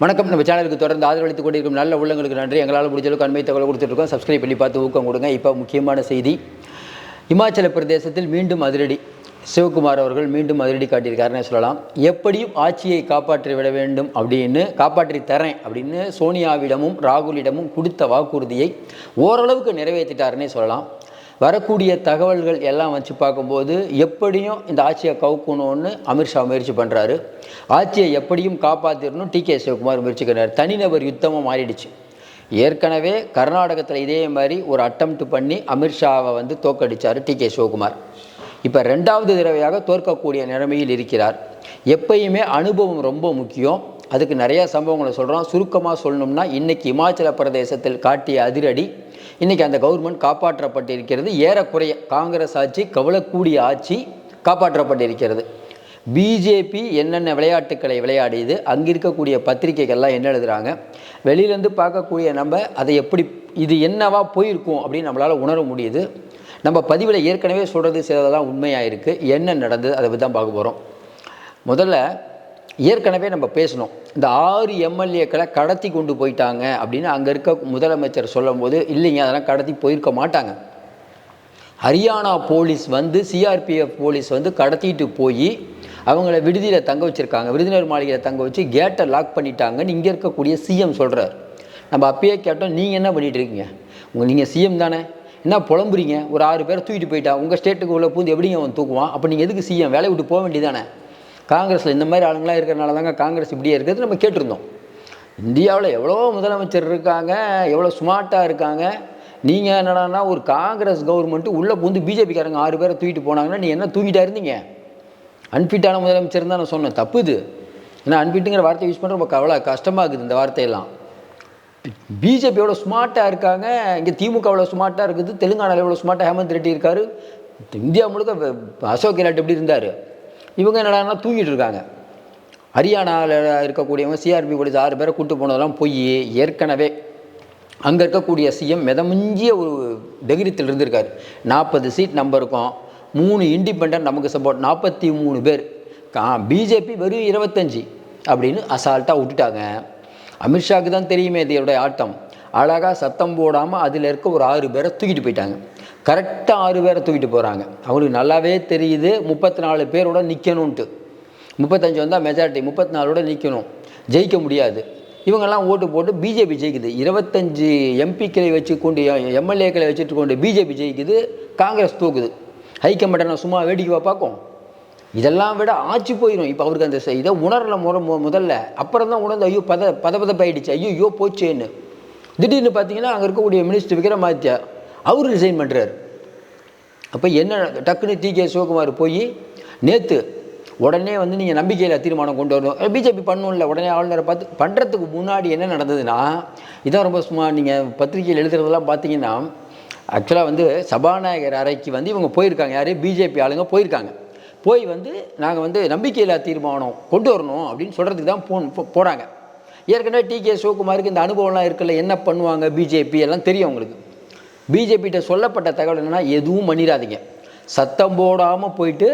வணக்கம். நம்ம சேனலுக்கு தொடர்ந்து ஆதரவளித்துக் கொண்டிருக்கும் நல்ல உள்ளங்களுக்கு நன்றி. எங்களால் முடிஞ்சளவுக்கு அண்மை தகவல் கொடுத்துருக்கோம் சப்ஸ்கிரைப் பண்ணி பார்த்து ஊக்கம் கொடுங்க. இப்போ முக்கியமான செய்தி. இமாச்சல பிரதேசத்தில் மீண்டும் அதிரடி. சிவகுமார் அவர்கள் மீண்டும் அதிரடி காட்டியிருக்காருன்னு சொல்லலாம். எப்படியும் ஆட்சியை காப்பாற்றி விட வேண்டும் அப்படின்னு காப்பாற்றி தரேன் அப்படின்னு சோனியாவிடமும் ராகுலிடமும் கொடுத்த வாக்குறுதியை ஓரளவுக்கு நிறைவேற்றிட்டாருன்னே சொல்லலாம். வரக்கூடிய தகவல்கள் எல்லாம் வச்சு பார்க்கும்போது எப்படியும் இந்த ஆட்சியை கவுக்கணும்னு அமித்ஷா முயற்சி பண்ணுறாரு ஆட்சியை எப்படியும் காப்பாற்றிடணும் டி கே சிவகுமார் முயற்சிக்கிறார். தனிநபர் யுத்தமாக மாறிடுச்சு. ஏற்கனவே கர்நாடகத்தில் இதே மாதிரி ஒரு அட்டம்ப்ட் பண்ணி அமித்ஷாவை வந்து தோக்கடித்தார் டி கே சிவகுமார். இப்போ ரெண்டாவது தடவையாக தோற்கக்கூடிய நிலைமையில் இருக்கிறார். எப்பயுமே அனுபவம் ரொம்ப முக்கியம். அதுக்கு நிறையா சம்பவங்களை சொல்கிறோம் சுருக்கமாக சொல்லணும்னா இன்றைக்கி இமாச்சல பிரதேசத்தில் காட்டிய அதிரடி இன்றைக்கி அந்த கவர்மெண்ட் காப்பாற்றப்பட்டிருக்கிறது. ஏறக்குறைய காங்கிரஸ் ஆட்சி கவலக்கூடிய ஆட்சி காப்பாற்றப்பட்டிருக்கிறது. பிஜேபி என்னென்ன விளையாட்டுக்களை விளையாடியது அங்கே இருக்கக்கூடிய பத்திரிகைகள்லாம் என்ன எழுதுகிறாங்க வெளியிலேருந்து பார்க்கக்கூடிய நம்ம அதை எப்படி இது என்னவா போயிருக்கும் அப்படின்னு நம்மளால் உணர முடியுது. நம்ம பதிவில் ஏற்கனவே சொல்கிறது சிலதெல்லாம் உண்மையாக இருக்குது என்ன நடந்தது அதை பற்றி தான் பார்க்க போகிறோம் முதல்ல ஏற்கனவே நம்ம பேசணும். இந்த ஆறு எம்எல்ஏக்களை கடத்தி கொண்டு போயிட்டாங்க அப்படின்னு அங்கே இருக்க முதலமைச்சர் சொல்லும்போது இல்லைங்க அதெல்லாம் கடத்தி போயிருக்க மாட்டாங்க. ஹரியானா போலீஸ் வந்து சிஆர்பிஎஃப் போலீஸ் வந்து கடத்திட்டு போய் அவங்கள விடுதியில் தங்க வச்சுருக்காங்க. விருதுநர் மாளிகையில் தங்க வச்சு கேட்டை லாக் பண்ணிட்டாங்கன்னு இங்கே இருக்கக்கூடிய சிஎம் சொல்கிறார் நம்ம அப்பயே கேட்டோம் நீங்கள் என்ன பண்ணிகிட்டு இருக்கீங்க? உங்கள் நீங்கள் சிஎம் தானே. என்ன புலம்புறீங்க? ஒரு ஆறு பேர் தூக்கிட்டு போயிட்டா உங்கள் ஸ்டேட்டுக்கு உள்ள பூந்து எப்படிங்க அவன் தூக்குவான்? அப்போ நீங்கள் எதுக்கு சிஎம்? வேலையை விட்டு போக வேண்டியதானே காங்கிரஸில் இந்த மாதிரி ஆளுங்களாம் இருக்கிறனால தாங்க காங்கிரஸ் இப்படியே இருக்கிறது நம்ம கேட்டிருந்தோம். இந்தியாவில் எவ்வளோ முதலமைச்சர் இருக்காங்க எவ்வளோ ஸ்மார்ட்டாக இருக்காங்க நீங்கள் என்னடான்னா ஒரு காங்கிரஸ் கவர்மெண்ட்டு உள்ளே பூந்து பிஜேபிக்காரங்க ஆறு பேரை தூக்கிட்டு போனாங்கன்னா நீ என்ன தூக்கிட்டா இருந்தீங்க? அன்ஃபிட்டான முதலமைச்சர் தான் நான் சொன்னேன். தப்பு இது ஏன்னா அன்ஃபிட்டுங்கிற வார்த்தை யூஸ் பண்ணுற ரொம்ப கவலை கஷ்டமாக இருக்குது இந்த வார்த்தையெல்லாம். பிஜேபி எவ்வளோ ஸ்மார்ட்டாக இருக்காங்க இங்கே திமுக எவ்வளோ ஸ்மார்ட்டாக இருக்குது தெலுங்கானாவில் எவ்வளோ ஸ்மார்ட்டாக ஹேமந்த் ரெட்டி இருக்கார் இந்தியா முழுக்க அசோக் கெலாட் எப்படி இருந்தார்? இவங்க என்னடான்னா தூங்கிட்டு இருக்காங்க. ஹரியானாவில் இருக்கக்கூடியவங்க சிஆர்பி போலீஸ் ஆறு பேரை கூட்டு போனதெல்லாம் போய். ஏற்கனவே அங்கே இருக்கக்கூடிய சிஎம் மிதமிஞ்சிய ஒரு தைரியத்தில் இருந்திருக்காரு. நாற்பது சீட் நம்ம இருக்கோம் மூணு இண்டிபெண்ட் நமக்கு சப்போர்ட் நாற்பத்தி மூணு பேர். கா பிஜேபி வெறும் இருபத்தஞ்சி அப்படின்னு அசால்ட்டாக விட்டுட்டாங்க. அமித்ஷாவுக்கு தான் தெரியுமே இதோடைய ஆட்டம். அழகாக சத்தம் போடாமல் அதில் இருக்க ஒரு ஆறு பேரை தூக்கிட்டு போயிட்டாங்க. கரெக்டாக ஆறு பேரை தூக்கிட்டு போகிறாங்க அவங்களுக்கு நல்லாவே தெரியுது. முப்பத்தி நாலு பேரோட நிற்கணுன்ட்டு முப்பத்தஞ்சு வந்தால் மெஜாரிட்டி முப்பத்தி நாலோட நிற்கணும் ஜெயிக்க முடியாது. இவங்கெல்லாம் ஓட்டு போட்டு பிஜேபி ஜெயிக்குது. இருபத்தஞ்சு எம்பிக்களை வச்சு கொண்டு எம்எல்ஏக்களை வச்சுட்டு கொண்டு பிஜேபி ஜெயிக்குது. காங்கிரஸ் தூக்குது. ஹைகமாண்டை சும்மா வேடிக்கைவா பார்க்கும். இதெல்லாம் விட ஆட்சி போயிடும் இப்போ அவருக்கு அந்த இதை உணரல முற முதல்ல. அப்புறம் தான் உணர்ந்து ஐயோ பத பதபதப்பாயிடுச்சு. ஐயோ ஐயோ போச்சேன்னு. திடீர்னு பார்த்தீங்கன்னா அங்கே இருக்கக்கூடிய மினிஸ்டர் விக்ரமாதித்யா அவர் ரிசைன் பண்ணுறாரு அப்போ என்ன டக்குன்னு டி கே சிவகுமார் போய் நேற்று உடனே வந்து நீங்கள் நம்பிக்கையில் தீர்மானம் கொண்டு வரணும். பிஜேபி பண்ணணும்ல உடனே ஆளுநரை பார்த்து பண்ணுறதுக்கு முன்னாடி என்ன நடந்ததுன்னா இதான் ரொம்ப சும்மா நீங்கள் பத்திரிகையில் எழுதுறதெல்லாம் பார்த்தீங்கன்னா ஆக்சுவலாக வந்து சபாநாயகர் அறைக்கு வந்து இவங்க போயிருக்காங்க. யார்? பிஜேபி ஆளுங்க போயிருக்காங்க. போய் வந்து நாங்கள் வந்து நம்பிக்கையில்லா தீர்மானம் கொண்டு வரணும் அப்படின்னு சொல்கிறதுக்கு தான் போ போ- போகிறாங்க ஏற்கனவே டி கே சிவகுமாருக்கு இந்த அனுபவம்லாம் இருக்குல்ல என்ன பண்ணுவாங்க பிஜேபி எல்லாம் தெரியும் அவங்களுக்கு. பிஜேபிகிட்ட சொல்லப்பட்ட தகவல் என்னென்னா எதுவும் பண்ணிடாதீங்க. சத்தம் போடாமல் போயிட்டு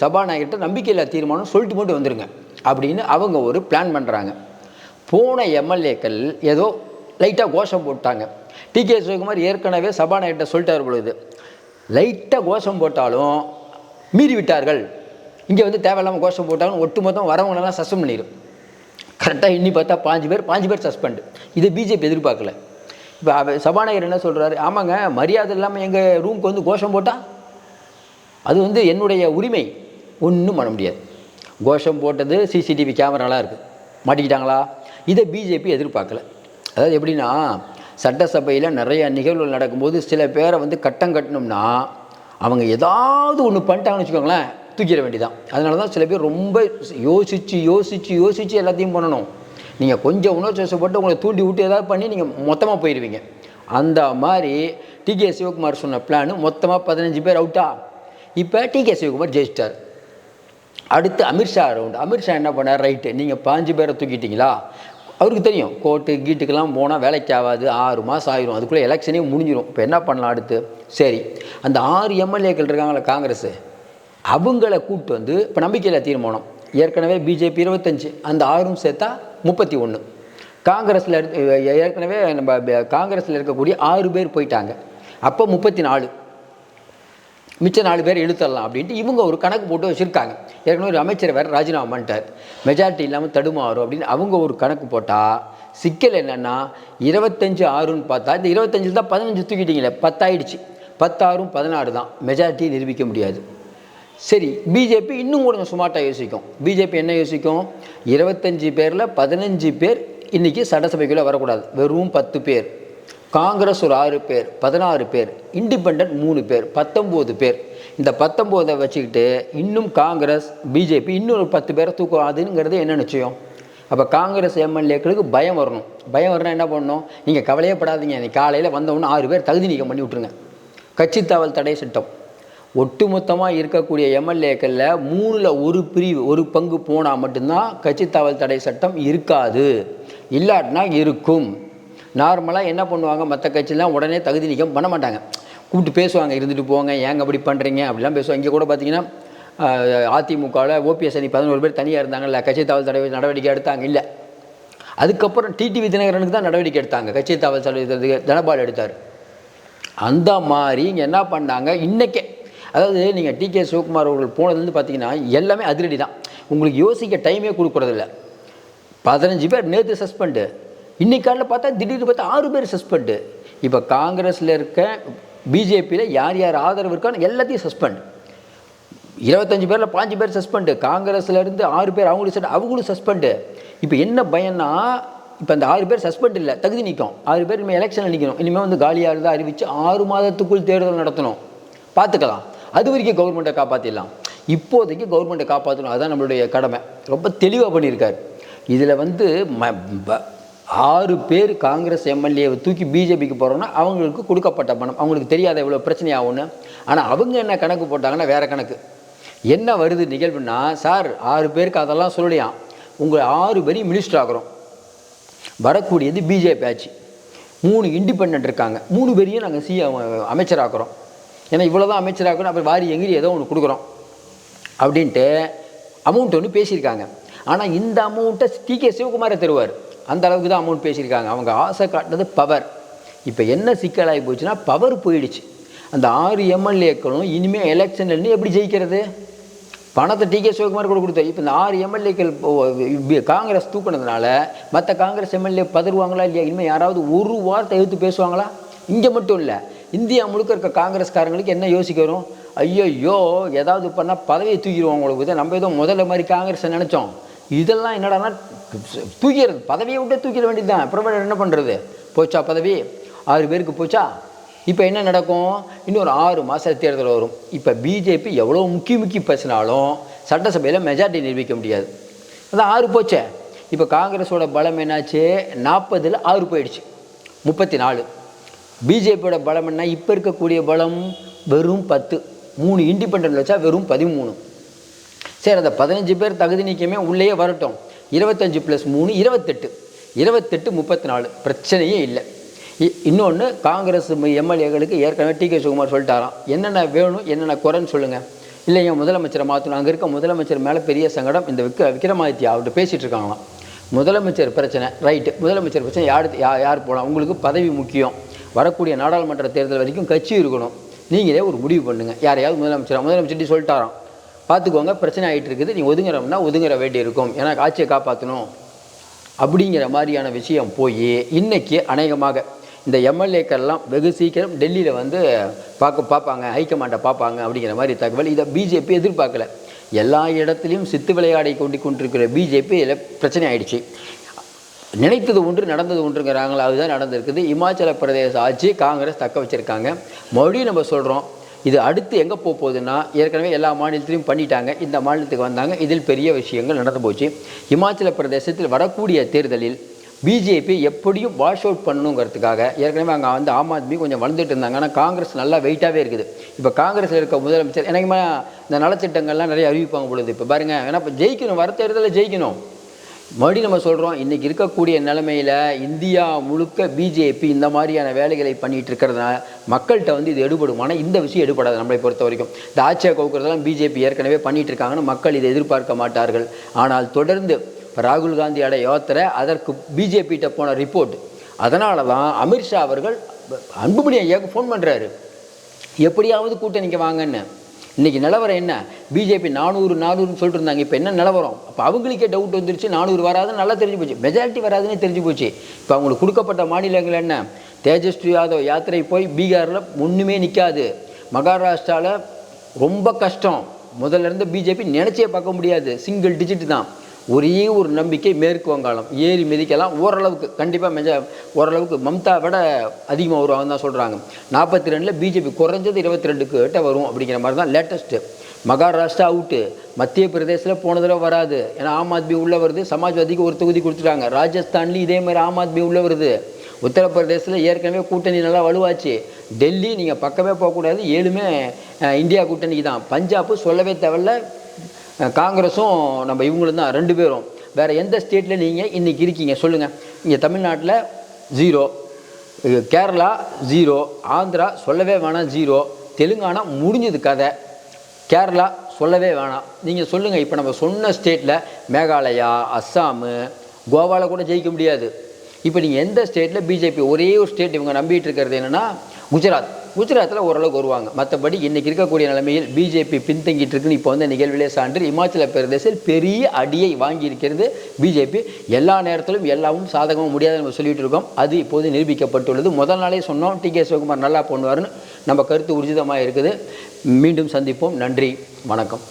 சபாநாயகர்கிட்ட நம்பிக்கையில்லா தீர்மானம் சொல்லிட்டு மட்டும் வந்துடுங்க அப்படின்னு அவங்க ஒரு பிளான் பண்ணுறாங்க போன எம்எல்ஏக்கள் ஏதோ லைட்டாக கோஷம் போட்டாங்க. டி கே சிவகுமார் ஏற்கனவே சபாநாயகர்கிட்ட சொல்லிட்டார் பொழுது லைட்டாக கோஷம் போட்டாலும் மீறி விட்டார்கள். இங்கே வந்து தேவையில்லாமல் கோஷம் போட்டாலும் ஒட்டுமொத்தம் வரவங்களெல்லாம் சஸ்பெண்ட் பண்ணிடும் கரெக்டாக எண்ணி பார்த்தா பாஞ்சு பேர் பாஞ்சு பேர் சஸ்பெண்டு. இதை பிஜேபி எதிர்பார்க்கல. சபாநாயகர் என்ன சொல்கிறாரு ஆமாங்க மரியாதை இல்லாமல் எங்கள் ரூமுக்கு வந்து கோஷம் போட்டால் அது வந்து என்னுடைய உரிமை. ஒன்றும் பண்ண முடியாது. கோஷம் போட்டது சிசிடிவி கேமராலாம் இருக்குது மாட்டிக்கிட்டாங்களா? இதை பிஜேபி எதிர்பார்க்கல. அதாவது எப்படின்னா சட்டசபையில் நிறைய நிகழ்வுகள் நடக்கும்போது சில பேரை வந்து கட்டம் கட்டணும்னா அவங்க ஏதாவது ஒன்று பண்ணிட்டாங்கன்னு வச்சுக்கோங்களேன் தூக்கிட வேண்டியதான் அதனால தான் சில பேர் ரொம்ப யோசித்து யோசித்து யோசித்து எல்லாத்தையும் பண்ணணும். நீங்கள் கொஞ்சம் உணர்ச்சி வசப்பட்டு உங்களை தூண்டி விட்டு ஏதாவது பண்ணி நீங்கள் மொத்தமாக போயிடுவீங்க அந்த மாதிரி டிகே சிவகுமார் சொன்ன பிளான் மொத்தமாக பதினஞ்சு பேர் அவுட்டா இப்போ டிகே சிவகுமார் ஜெயிச்சிட்டார். அடுத்து அமித்ஷா ரவுண்ட் அமித்ஷா என்ன பண்ணார்? ரைட்டு நீங்கள் பாஞ்சு பேரை தூக்கிட்டீங்களா? அவருக்கு தெரியும். கோர்ட்டு கீட்டுக்கெல்லாம் போனால் வேலைக்கு ஆகாது. ஆறு மாதம் ஆயிரும். அதுக்குள்ளே எலெக்ஷனே முடிஞ்சிடும் இப்போ என்ன பண்ணலாம் அடுத்து? சரி. அந்த ஆறு எம்எல்ஏக்கள் இருக்காங்களே காங்கிரஸ். அவங்கள கூப்பிட்டு வந்து இப்போ நம்பிக்கையில் தீர்மானம். ஏற்கனவே பிஜேபி இருபத்தஞ்சு அந்த ஆறும் சேர்த்தா முப்பத்தி ஒன்று காங்கிரஸில் ஏற்கனவே நம்ம காங்கிரஸில் இருக்கக்கூடிய ஆறு பேர் போயிட்டாங்க. அப்போ முப்பத்தி நாலு. மிச்ச நாலு பேர் இழுத்தரலாம் அப்படின்ட்டு இவங்க ஒரு கணக்கு போட்டு வச்சுருக்காங்க. ஏற்கனவே ஒரு அமைச்சர் வேறு ராஜினாமா பண்ணிட்டார். மெஜாரிட்டி இல்லாமல் தடுமாறும் அப்படின்னு அவங்க ஒரு கணக்கு போட்டால் சிக்கல் என்னென்னா இருபத்தஞ்சு ஆறுன்னு பார்த்தா இந்த இருபத்தஞ்சில் தான் பதினஞ்சு தூக்கிட்டீங்களே பத்தாயிடுச்சு. பத்தாறும் பதினாறு தான். மெஜாரிட்டியை நிரூபிக்க முடியாது. சரி பிஜேபி இன்னும் கொஞ்சம் சுமார்ட்டாக யோசிக்கும். பிஜேபி என்ன யோசிக்கும்? இருபத்தஞ்சி பேரில் பதினஞ்சு பேர் இன்றைக்கி சட்டசபைக்குள்ளே வரக்கூடாது. வெறும் பத்து பேர். காங்கிரஸ் ஒரு ஆறு பேர் பதினாறு பேர் இண்டிபெண்ட் மூணு பேர் பத்தொம்போது பேர். இந்த பத்தொம்போதை வச்சுக்கிட்டு இன்னும் காங்கிரஸ் பிஜேபி இன்னும் ஒரு பத்து பேரை தூக்காதுங்கிறது என்ன நிச்சயம்? அப்போ காங்கிரஸ் எம்எல்ஏக்களுக்கு பயம் வரணும். பயம் வரணும் என்ன பண்ணணும்? நீங்கள் கவலையே படாதீங்க. இன்றைக்கி காலையில் வந்தவொன்னே ஆறு பேர் தகுதி நீக்கம் பண்ணி விட்ருங்க கட்சி தாவல் தடை சட்டம். ஒட்டுமொத்தமாக இருக்கக்கூடிய எம்எல்ஏக்களில் மூணில் ஒரு பிரிவு ஒரு பங்கு போனால் மட்டும்தான் கட்சி தாவல் தடை சட்டம் இருக்காது இல்லாட்டினா இருக்கும் நார்மலாக என்ன பண்ணுவாங்க மற்ற கட்சியெலாம் உடனே தகுதி நீக்கம் பண்ண மாட்டாங்க கூப்பிட்டு பேசுவாங்க இருந்துட்டு போங்க ஏங்க அப்படி பண்ணுறீங்க அப்படிலாம் பேசுவாங்க இங்கே கூட பார்த்தீங்கன்னா அதிமுகவில் ஓபிஎஸ் அணி பதினோரு பேர் தனியாக இருந்தாங்கல்ல கட்சி தாவல் தடை நடவடிக்கை எடுத்தாங்க இல்லை அதுக்கப்புறம் டிடிவி தினகரனுக்கு தான் நடவடிக்கை எடுத்தாங்க கட்சி தாவல் தடை தனபால் எடுத்தார் அந்த மாதிரி இங்கே என்ன பண்ணாங்க இன்றைக்கே அதாவது நீங்கள் டி கே சிவகுமார் அவர்கள் போனதுலேருந்து பார்த்தீங்கன்னா எல்லாமே அதிரடி தான். உங்களுக்கு யோசிக்க டைமே கொடுக்குறதில்ல. பதினஞ்சு பேர் நேற்று சஸ்பெண்டு இன்னைக்கு காலையில் பார்த்தா திடீர்னு பார்த்தா ஆறு பேர் சஸ்பெண்டு இப்போ காங்கிரஸில் இருக்க பிஜேபியில் யார் யார் ஆதரவு இருக்கான்னு எல்லாத்தையும் சஸ்பெண்ட் இருபத்தஞ்சு பேரில் பாஞ்சு பேர் சஸ்பெண்டு காங்கிரஸ்லேருந்து ஆறு பேர் அவங்களும் சஸ்பெண்ட் அவங்களும் சஸ்பெண்டு இப்போ என்ன பயம்னா இப்போ அந்த ஆறு பேர் சஸ்பெண்ட் இல்லை தகுதி நிற்கும் ஆறு பேர் இனிமேல் எலெக்ஷனில் நிற்கணும் இனிமேல் வந்து காலியாக இருந்தால் அறிவித்து ஆறு மாதத்துக்குள் தேர்தல் நடத்தணும். பார்த்துக்கலாம். அது வரைக்கும் கவர்மெண்ட்டை காப்பாற்றிடலாம் இப்போதைக்கு கவர்மெண்ட்டை காப்பாற்றணும் அதுதான் நம்மளுடைய கடமை. ரொம்ப தெளிவாக பண்ணியிருக்கார். இதில் வந்து ம ஆறு பேர் காங்கிரஸ் எம்எல்ஏவை தூக்கி பிஜேபிக்கு போகிறோன்னா அவங்களுக்கு கொடுக்கப்பட்ட பணம். அவங்களுக்கு தெரியாத எவ்வளோ பிரச்சனை ஆகும்னு. ஆனால் அவங்க என்ன கணக்கு போட்டாங்கன்னா வேறு கணக்கு. என்ன வருது நிகழ்வுன்னா சார் ஆறு பேருக்கு அதெல்லாம் சொல்லலையாம் உங்கள் ஆறு பேரையும் மினிஸ்டர் ஆகிறோம் வரக்கூடியது பிஜேபி ஆட்சி. மூணு இண்டிபெண்ட் இருக்காங்க. மூணு பேரையும் நாங்கள் சி அமைச்சராக்குறோம். ஏன்னா இவ்வளோ தான் அமைச்சராக்கணும் அப்புறம் வாரி எங்கிரி ஏதோ ஒன்று கொடுக்குறோம் அப்படின்ட்டு அமௌண்ட் ஒன்று பேசியிருக்காங்க. ஆனால் இந்த அமௌண்ட்டை டி கே சிவகுமாரை தருவார். அந்த அளவுக்கு தான் அமௌண்ட் பேசியிருக்காங்க. அவங்க ஆசை காட்டினது பவர் இப்போ என்ன சிக்கலாகி போச்சுன்னா பவர் போயிடுச்சு. அந்த ஆறு எம்எல்ஏக்களும் இனிமேல் எலெக்ஷன்ல எப்படி ஜெயிக்கிறது? பணத்தை டி கே சிவகுமார் கூட கொடுத்தாரு. இப்போ இந்த ஆறு எம்எல்ஏக்கள் காங்கிரஸ் தூக்குனதுனால மற்ற காங்கிரஸ் எம்எல்ஏ பதறுவாங்களா இல்லையா? இனிமேல் யாராவது ஒரு வார்த்தை எடுத்து பேசுவாங்களா? இங்கே மட்டும் இல்லை. இந்தியா முழுக்க இருக்க காங்கிரஸ்காரங்களுக்கு என்ன யோசிக்க வரும்? ஐயோ ஏதாவது பண்ணால் பதவியை தூக்கிடுவோம் உங்களுக்கு நம்ம ஏதோ முதல்ல மாதிரி காங்கிரஸை நினச்சோம். இதெல்லாம் என்னடான்னா தூக்கிறது பதவியை விட்டே தூக்கிட வேண்டியது தான் அப்புறம் என்ன பண்ணுறது போச்சா பதவி? ஆறு பேருக்கு போச்சா? இப்போ என்ன நடக்கும்? இன்னொரு ஆறு மாதம் தேர்தல் வரும். இப்போ பிஜேபி எவ்வளோ முக்கி முக்கி பேசினாலும் சட்டசபையில் மெஜாரிட்டி நிரூபிக்க முடியாது. அதான் ஆறு போச்சே. இப்போ காங்கிரஸோட பலம் என்னாச்சு? நாற்பதில் ஆறு போயிடுச்சு. முப்பத்தி நாலு. பிஜேபியோட பலம் என்ன? இப்போ இருக்கக்கூடிய பலம் வெறும் பத்து. மூணு இண்டிபெண்ட் வச்சா வெறும் பதிமூணு. சரி அந்த பதினஞ்சு பேர் தகுதி நீக்கமே உள்ளேயே வரட்டும். இருபத்தஞ்சு ப்ளஸ் மூணு இருபத்தெட்டு. இருபத்தெட்டு முப்பத்தி நாலு பிரச்சனையே இல்லை. இன்னொன்று காங்கிரஸ் எம்எல்ஏகளுக்கு ஏற்கனவே டி கே சுகுமார் சொல்லிட்டாராம். என்னென்ன வேணும் என்னென்ன குறைன்னு சொல்லுங்கள் இல்லைங்க முதலமைச்சரை மாற்றணும் அங்கே இருக்க முதலமைச்சர் மேலே பெரிய சங்கடம். இந்த விக்ர விக்ரமாதித்யா அவர்கிட்ட பேசிகிட்டு இருக்காங்களாம். முதலமைச்சர் பிரச்சனை ரைட்டு முதலமைச்சர் பிரச்சனை யார் யார் போகலாம் உங்களுக்கு பதவி முக்கியம். வரக்கூடிய நாடாளுமன்ற தேர்தல் வரைக்கும் கட்சி இருக்கணும். நீங்களே ஒரு முடிவு பண்ணுங்கள் யாரையாவது முதலமைச்சர்? முதலமைச்சர்ட்டி சொல்லிட்டாராம். பார்த்துக்கோங்க பிரச்சனை ஆகிட்டு இருக்குது. நீ ஒதுங்குறோம்னா ஒதுங்குற வேண்டி இருக்கும். ஏன்னா ஆட்சியை காப்பாற்றணும் அப்படிங்கிற மாதிரியான விஷயம் போய் இன்றைக்கி அநேகமாக இந்த எம்எல்ஏக்கள்லாம் வெகு சீக்கிரம் டெல்லியில் வந்து பார்க்க பார்ப்பாங்க ஹைகமாண்டை பார்ப்பாங்க அப்படிங்கிற மாதிரி தகவல் இதை பிஜேபி எதிர்பார்க்கல. எல்லா இடத்துலையும் சித்து விளையாடி கொண்டு கொண்டிருக்கிற பிஜேபி இதில் பிரச்சனை ஆயிடுச்சு. நினைத்தது ஒன்று நடந்தது ஒன்றுங்கிறாங்களா? அதுதான் நடந்திருக்குது. இமாச்சல பிரதேச ஆட்சி காங்கிரஸ் தக்க வச்சிருக்காங்க. மறுபடியும் நம்ம சொல்கிறோம் இது அடுத்து எங்கே போக போகுதுன்னா ஏற்கனவே எல்லா மாநிலத்திலையும் பண்ணிட்டாங்க இந்த மாநிலத்துக்கு வந்தாங்க. இதில் பெரிய விஷயங்கள் நடந்து போச்சு. இமாச்சல பிரதேசத்தில் வரக்கூடிய தேர்தலில் பிஜேபி எப்படியும் வாஷ் அவுட் பண்ணணுங்கிறதுக்காக ஏற்கனவே அங்கே வந்து ஆம் ஆத்மி கொஞ்சம் வளர்ந்துட்டு இருந்தாங்க. ஆனால் காங்கிரஸ் நல்லா வெயிட்டாகவே இருக்குது. இப்போ காங்கிரஸில் இருக்க முதலமைச்சர் எனக்குமே இந்த நலத்திட்டங்கள்லாம் நிறைய அறிவிப்பாங்க பொழுது இப்போ பாருங்கள் ஏன்னா இப்போ ஜெயிக்கணும் வர தேர்தலில் ஜெயிக்கணும். மறுபடியும் நம்ம சொல்கிறோம் இன்றைக்கி இருக்கக்கூடிய நிலைமையில் இந்தியா முழுக்க பிஜேபி இந்த மாதிரியான வேலைகளை பண்ணிகிட்டு இருக்கிறதுனால மக்கள்கிட்ட வந்து இது எடுபடும். ஆனால் இந்த விஷயம் எடுபடாது நம்மளை பொறுத்த வரைக்கும். இந்த ஆட்சியை கவுக்கிறதெல்லாம் பிஜேபி ஏற்கனவே பண்ணிகிட்டு இருக்காங்கன்னு மக்கள் இதை எதிர்பார்க்க மாட்டார்கள். ஆனால் தொடர்ந்து இப்போ ராகுல் காந்தியோட யோத்தரை அதற்கு பிஜேபிகிட்ட போன ரிப்போர்ட். அதனால தான் அமித்ஷா அவர்கள் அன்புமணி ஐயாவுக்கு ஃபோன் பண்ணுறாரு எப்படியாவது கூட்டணிக்கு வாங்கன்னு. இன்றைக்கி நிலவரம் என்ன? பிஜேபி நானூறு நானூறுன்னு சொல்லிட்டு இருந்தாங்க இப்போ என்ன நிலவரம்? அப்போ அவங்களுக்கே டவுட் வந்துருச்சு. நானூறு வராதுன்னு நல்லா தெரிஞ்சு போச்சு. மெஜாரிட்டி வராதுன்னு தெரிஞ்சு போச்சு. இப்போ அவங்களுக்கு கொடுக்கப்பட்ட மாநிலங்கள் என்ன? தேஜஸ்வி யாதவ் யாத்திரை போய் பீகாரில் ஒன்றுமே நிற்காது மகாராஷ்டிராவில் ரொம்ப கஷ்டம். முதல்ல இருந்து பிஜேபி நினச்சே பார்க்க முடியாது. சிங்கிள் டிஜிட் தான். ஒரே ஒரு நம்பிக்கை மேற்கு வங்காளம். ஏறி மிதிக்கலாம். ஓரளவுக்கு கண்டிப்பாக மெஜ ஓரளவுக்கு மம்தா விட அதிகமாக வருவாங்க தான் சொல்கிறாங்க நாற்பத்தி ரெண்டில் பிஜேபி குறைஞ்சது இருபத்தி ரெண்டுக்கு கிட்ட வரும் அப்படிங்கிற மாதிரி தான் லேட்டஸ்ட்டு மகாராஷ்டிரா அவுட்டு மத்திய பிரதேசத்தில் போன தடவை வராது. ஏன்னா ஆம் ஆத்மி உள்ளே வருது. சமாஜ்வாதிக்கு ஒரு தொகுதி கொடுத்துட்டாங்க. ராஜஸ்தான்லேயும் இதே மாதிரி ஆம் ஆத்மி உள்ளே வருது. உத்தரப்பிரதேசத்தில் ஏற்கனவே கூட்டணி நல்லா வலுவாச்சு. டெல்லி நீங்கள் பக்கமே போகக்கூடாது. ஏழுமே இந்தியா கூட்டணிக்கு தான் பஞ்சாப் சொல்லவே தேவையில்ல. காங்கிரஸும் நம்ம இவங்களும் தான் ரெண்டு பேரும். வேறு எந்த ஸ்டேட்டில் நீங்கள் இன்றைக்கி இருக்கீங்க? சொல்லுங்கள் இங்கே தமிழ்நாட்டில் ஜீரோ கேரளா ஜீரோ ஆந்திரா சொல்லவே வேணாம் ஜீரோ தெலுங்கானா முடிஞ்சது கதை. கேரளா சொல்லவே வேணாம். நீங்கள் சொல்லுங்கள் இப்போ நம்ம சொன்ன ஸ்டேட்டில் மேகாலயா அஸ்ஸாமு கோவாவில் கூட ஜெயிக்க முடியாது. இப்போ நீங்கள் எந்த ஸ்டேட்டில் பிஜேபி ஒரே ஒரு ஸ்டேட் இவங்க நம்பிட்டு இருக்கிறது என்னென்னா குஜராத். குஜராத்தில் ஓரளவுக்கு வருவாங்க. மற்றபடி இன்றைக்கி இருக்கக்கூடிய நிலைமையில் பிஜேபி பின்தங்கிட்டு இருக்குன்னு இப்போ வந்து நிகழ்விலே சான்று இமாச்சல பிரதேசத்தில் பெரிய அடியை வாங்கியிருக்கிறது பிஜேபி எல்லா நேரத்திலும் எல்லாமும் சாதகமாக முடியாது நம்ம சொல்லிட்டு இருக்கோம். அது இப்போது நிரூபிக்கப்பட்டுள்ளது. முதல் நாளே சொன்னோம் டி கே சிவகுமார் நல்லா பண்ணுவார்னு நம்ம கருத்து உர்ஜிதமாக இருக்குது மீண்டும் சந்திப்போம். நன்றி. வணக்கம்.